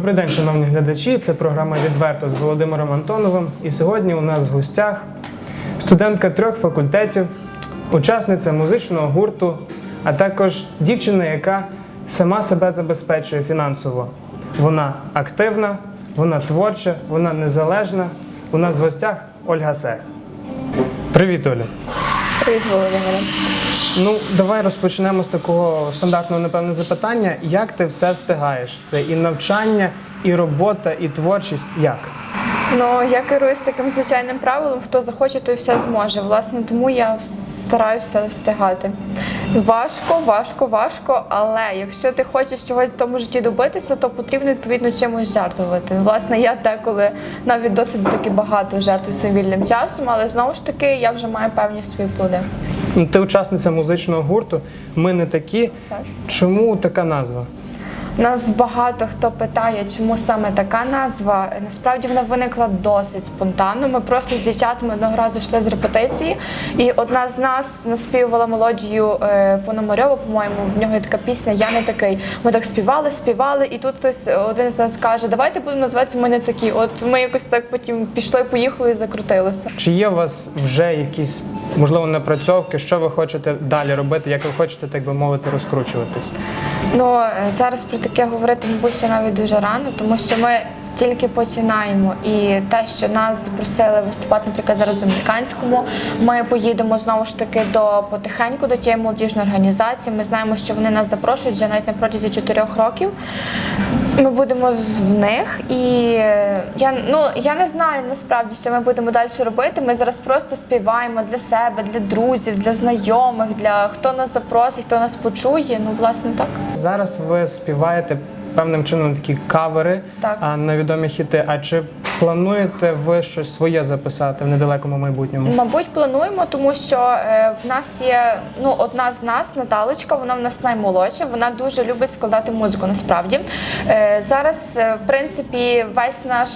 Добрий день, шановні глядачі. Це програма Відверто з Володимиром Антоновим. І сьогодні у нас в гостях студентка трьох факультетів, учасниця музичного гурту, а також дівчина, яка сама себе забезпечує фінансово. Вона активна, вона творча, вона незалежна. У нас в гостях Ольга Сех. Привіт, Оля. Привіт, Володимире. Ну, давай розпочнемо з такого стандартного, напевно, запитання. Як ти все встигаєш? Це і навчання, і робота, і творчість. Як? Ну я керуюсь таким звичайним правилом: хто захоче, той все зможе. Власне, тому я стараюся встигати. Важко, важко, важко, але якщо ти хочеш чогось в тому житті добитися, то потрібно відповідно чимось жертвувати. Власне, я деколи навіть досить таки багато жертвую своїм вільним часом, але знову ж таки я вже маю певні свої плоди. Ну, ти учасниця музичного гурту. Ми не такі. Так. Чому така назва? Нас багато хто питає, чому саме така назва. Насправді вона виникла досить спонтанно. Ми просто з дівчатами одного разу йшли з репетиції, і одна з нас наспівувала мелодію е, Пономарьова, по-моєму, в нього є така пісня Я не такий. Ми так співали, співали, і тут хтось один з нас каже, давайте будемо називатися Ми не такі. От ми якось так потім пішли, поїхали і закрутилися. Чи є у вас вже якісь, можливо, напрацьовки, що ви хочете далі робити, як ви хочете, так би мовити, розкручуватись? Ну е, зараз про таке говорити, мабуть, навіть дуже рано, тому що ми тільки починаємо. І те, що нас запросили виступати, наприклад, зараз в Домініканському, ми поїдемо знову ж таки до потихеньку до тієї молодіжної організації. Ми знаємо, що вони нас запрошують вже навіть на протязі чотирьох років. Ми будемо в них, і я ну я не знаю насправді, що ми будемо далі робити. Ми зараз просто співаємо для себе, для друзів, для знайомих, для хто нас запросить, хто нас почує. Ну, власне, так. Зараз ви співаєте певним чином такі кавери Так. на відомі хіти. А чи плануєте ви щось своє записати в недалекому майбутньому? Мабуть, плануємо, тому що е, в нас є ну одна з нас, Наталочка, вона в нас наймолодша. Вона дуже любить складати музику. Насправді е, зараз, е, в принципі, весь наш.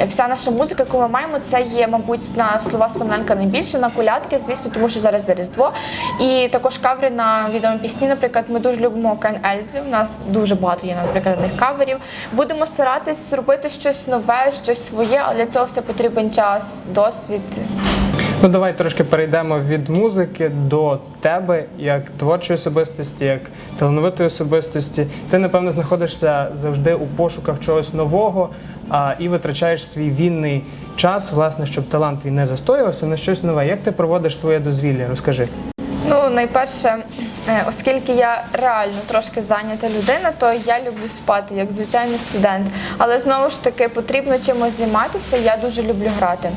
Е, Вся наша музика, яку ми маємо, це є, мабуть, на слова Семененка найбільше, на колядки, звісно, тому що зараз за Різдво. І також кавери на відомі пісні. Наприклад, ми дуже любимо Кен Ельзи. У нас дуже багато є, наприклад, них каверів. Будемо старатись зробити щось нове, щось своє, але для цього все потрібен час, досвід. Ну, давай трошки перейдемо від музики до тебе, як творчої особистості, як талановитої особистості. Ти, напевно, знаходишся завжди у пошуках чогось нового а, і витрачаєш свій вільний час, власне, щоб талант твій не застоювався на щось нове. Як ти проводиш своє дозвілля? Розкажи. Ну, найперше, оскільки я реально трошки зайнята людина, то я люблю спати як звичайний студент. Але знову ж таки потрібно чимось займатися. Я дуже люблю грати.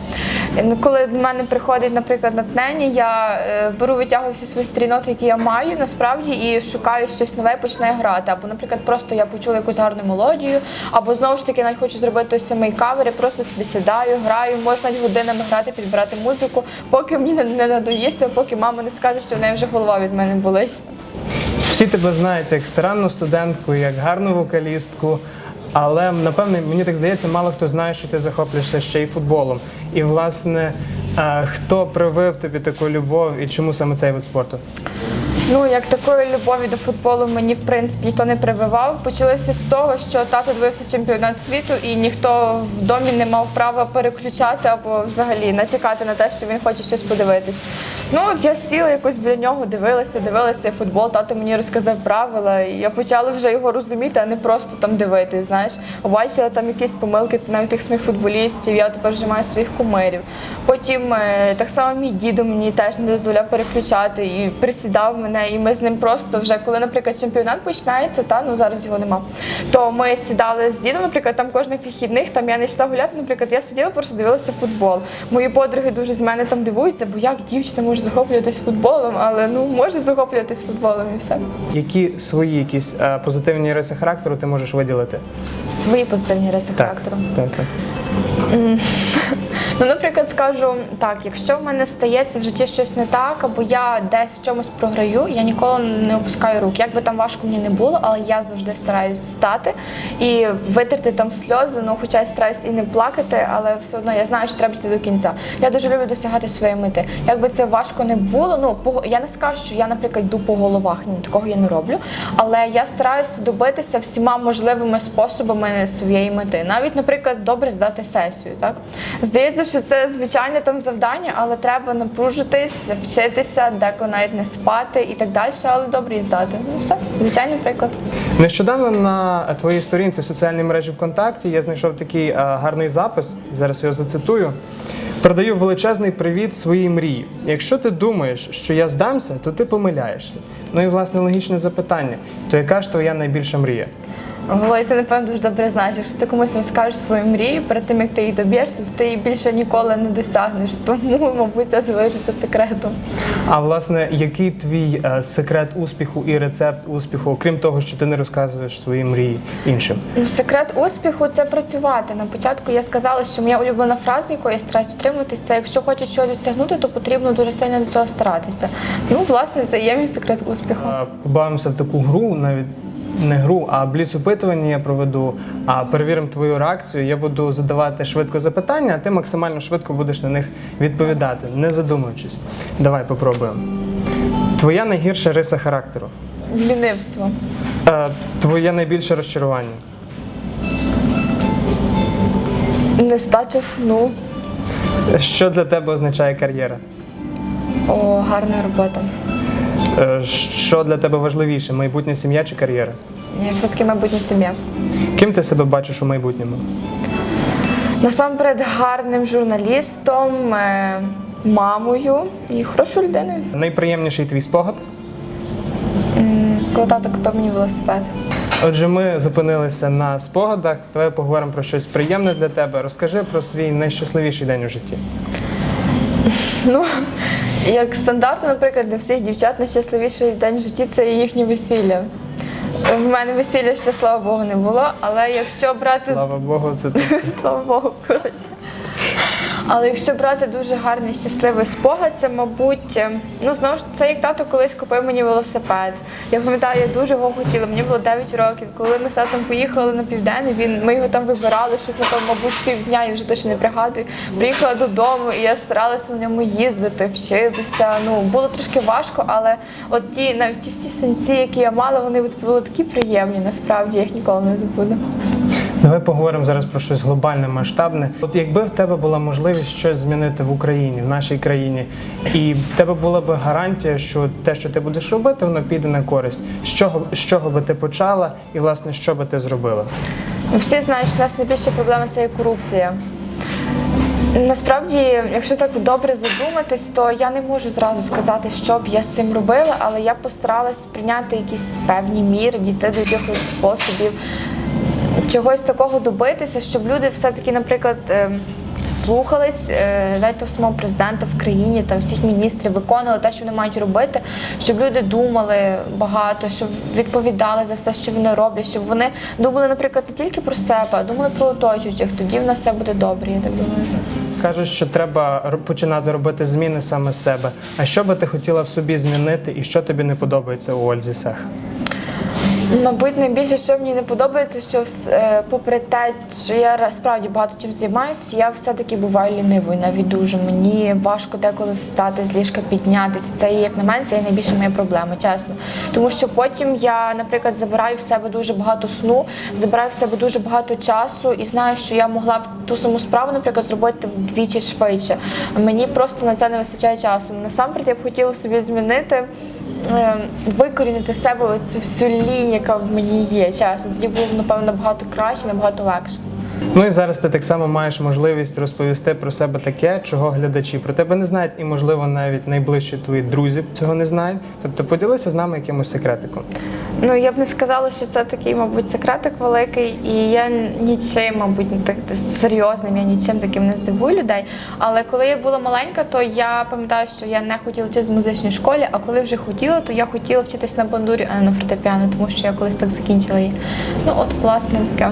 Е, ну, Коли до мене приходить, наприклад, натхнення, я е, беру, витягую всі свої стріноти, які я маю насправді, і шукаю щось нове, і починаю грати. Або, наприклад, просто я почула якусь гарну мелодію, або знову ж таки навіть хочу зробити той самий кавер, я просто собі сідаю, граю, можна годинами грати, підбирати музику, поки мені не надоїсться, поки мама не скаже, що в неї вже голова від мене болить. Всі тебе знають як старанну студентку, як гарну вокалістку. Але напевне, мені так здається, мало хто знає, що ти захоплюєшся ще й футболом. І власне, хто привив тобі таку любов і чому саме цей вид спорту? Ну, як такої любові до футболу мені в принципі ніхто не прививав. Почалося з того, що тато дивився чемпіонат світу, і ніхто в домі не мав права переключати або взагалі натякати на те, що він хоче щось подивитись. Ну, от я сіла якось біля нього, дивилася, дивилася футбол. Тато мені розказав правила, і я почала вже його розуміти, а не просто там дивитись. Знаєш, побачила там якісь помилки навіть тих самих футболістів. Я тепер вже маю своїх кумирів. Потім е, так само мій дідо мені теж не дозволяв переключати і присідав мене, і ми з ним просто вже, коли, наприклад, чемпіонат починається, та ну зараз його нема. То ми сідали з дідом, наприклад, там кожних вихідних, там я не йшла гуляти, наприклад, я сиділа, просто дивилася футбол. Мої подруги дуже з мене там дивуються, бо як дівчина може захоплюватись футболом, але ну може захоплюватись футболом і все. Які свої якісь е, позитивні риси характеру ти можеш виділити? Свої позитивні риси характеру. так, так. Ну, наприклад, скажу так, якщо в мене стається в житті щось не так, або я десь в чомусь програю, я ніколи не опускаю рук. Як би там важко мені не було, але я завжди стараюсь стати і витерти там сльози. Ну, хоча я стараюсь і не плакати, але все одно я знаю, що треба йти до кінця. Я дуже люблю досягати своєї мети. Як би це важко не було, ну я не скажу, що я, наприклад, йду по головах. Ні, такого я не роблю. Але я стараюся добитися всіма можливими способами своєї мети. Навіть, наприклад, добре здати сесію. Так здається, що це звичайне там завдання, але треба напружитись, вчитися, деколи навіть не спати і так далі, але добре її здати. Ну все, звичайний приклад. Нещодавно на твоїй сторінці в соціальній мережі ВКонтакті я знайшов такий е, гарний запис. Зараз його зацитую. Передаю величезний привіт своїй мрії. Якщо ти думаєш, що я здамся, то ти помиляєшся. Ну і власне логічне запитання: то яка ж твоя найбільша мрія? Голові, це напевно дуже добре знаєш. Якщо ти комусь розкажеш свою мрію перед тим, як ти її доб'єшся, то ти її більше ніколи не досягнеш. Тому, мабуть, це залишиться секретом. А власне, який твій е, секрет успіху і рецепт успіху, окрім того, що ти не розказуєш свої мрії іншим? Ну, секрет успіху це працювати. На початку я сказала, що моя улюблена фраза, якою я стараюсь утримуватись, це якщо хочеш чогось досягнути, то потрібно дуже сильно до цього старатися. Ну, власне, це є мій секрет успіху. Е, Побавимося в таку гру, навіть не гру, а бліц опитування я проведу. А перевіримо твою реакцію. Я буду задавати швидко запитання, а ти максимально швидко будеш на них відповідати, не задумуючись. Давай попробуємо. Твоя найгірша риса характеру. Лінивство. Е, Твоє найбільше розчарування. Нестача сну. Що для тебе означає кар'єра? О, гарна робота. Е, Що для тебе важливіше майбутня сім'я чи кар'єра? Все-таки майбутня сім'я. Ким ти себе бачиш у майбутньому? Насамперед гарним журналістом, е, мамою і хорошою людиною. Найприємніший твій спогад? Коли тато купив мені велосипед. Отже, ми зупинилися на спогадах. Давай поговоримо про щось приємне для тебе. Розкажи про свій найщасливіший день у житті. Ну, як стандарту, наприклад, для всіх дівчат найщасливіший день в житті це їхнє весілля. В мене весілля ще, слава Богу, не було, але якщо брати Слава Богу, це. Слава Богу, коротше. Але якщо брати дуже гарний щасливий спогад, це, мабуть, е, ну знову ж це як тато колись купив мені велосипед. Я пам'ятаю, я дуже його хотіла. Мені було 9 років. Коли ми з татом поїхали на південний, він ми його там вибирали, щось напевно, мабуть, півдня, я вже точно не пригадую. Приїхала додому, і я старалася на ньому їздити, вчитися. Ну було трошки важко, але от ті навіть ті всі синці, які я мала, вони були такі приємні. Насправді я їх ніколи не забуду. Давай поговоримо зараз про щось глобальне, масштабне. От якби в тебе була можливість щось змінити в Україні, в нашій країні, і в тебе була б гарантія, що те, що ти будеш робити, воно піде на користь. З чого, з чого би ти почала, і власне що би ти зробила? Ну, Всі знають, що у нас найбільша проблема це є корупція. Насправді, якщо так добре задуматись, то я не можу зразу сказати, що б я з цим робила, але я постаралась прийняти якісь певні міри, дійти до якихось способів, чогось такого добитися, щоб люди все-таки, наприклад, ем, слухались е, навіть того самого президента в країні, там всіх міністрів виконували те, що вони мають робити, щоб люди думали багато, щоб відповідали за все, що вони роблять, щоб вони думали, наприклад, не тільки про себе, а думали про оточуючих. Тоді в нас все буде добре, я так думаю. Кажуть, що треба починати робити зміни саме з себе. А що би ти хотіла в собі змінити, і що тобі не подобається у Ользі Сех? Мабуть, найбільше, що мені не подобається, що е, попри те, що я справді багато чим займаюся, я все-таки буваю лінивою, навіть дуже. Мені важко деколи встати з ліжка, піднятися. Це як на мене, це є найбільша моя проблема, чесно. Тому що потім я, наприклад, забираю в себе дуже багато сну, забираю в себе дуже багато часу і знаю, що я могла б ту саму справу, наприклад, зробити вдвічі швидше. Мені просто на це не вистачає часу. Насамперед я б хотіла собі змінити. Е, Викорінити себе цю всю лінь, яка в мені є, чесно. Тоді було напевно, набагато краще, набагато легше. Ну і зараз ти так само маєш можливість розповісти про себе таке, чого глядачі про тебе не знають, і можливо навіть найближчі твої друзі цього не знають. Тобто поділися з нами якимось секретиком. Ну я б не сказала, що це такий, мабуть, секретик великий, і я нічим, мабуть, так серйозним, я нічим таким не здивую людей. Але коли я була маленька, то я пам'ятаю, що я не хотіла вчитися в музичній школі, а коли вже хотіла, то я хотіла вчитись на бандурі, а не на фортепіано, тому що я колись так закінчила її. Ну от, власне, таке.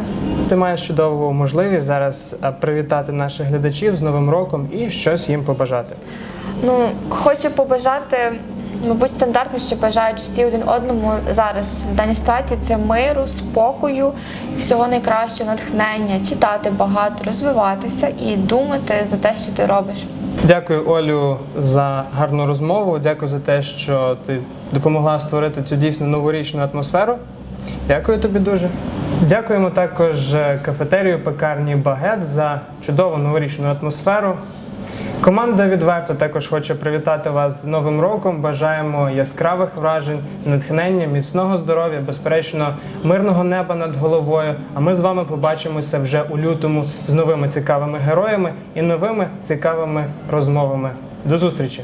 Ти маєш чудову можливість зараз е, привітати наших глядачів з Новим роком і щось їм побажати. Ну, хочу побажати, мабуть, стандартно, що бажають всі один одному зараз в даній ситуації це миру, спокою, всього найкращого, натхнення, читати багато, розвиватися і думати за те, що ти робиш. Дякую, Олю, за гарну розмову. Дякую за те, що ти допомогла створити цю дійсно новорічну атмосферу. Дякую тобі дуже. Дякуємо також е, кафетерію пекарні Багет за чудову новорічну атмосферу. Команда відверто також хоче привітати вас з Новим роком. Бажаємо яскравих вражень, натхнення, міцного здоров'я, безперечно, мирного неба над головою. А ми з вами побачимося вже у лютому з новими цікавими героями і новими цікавими розмовами. До зустрічі!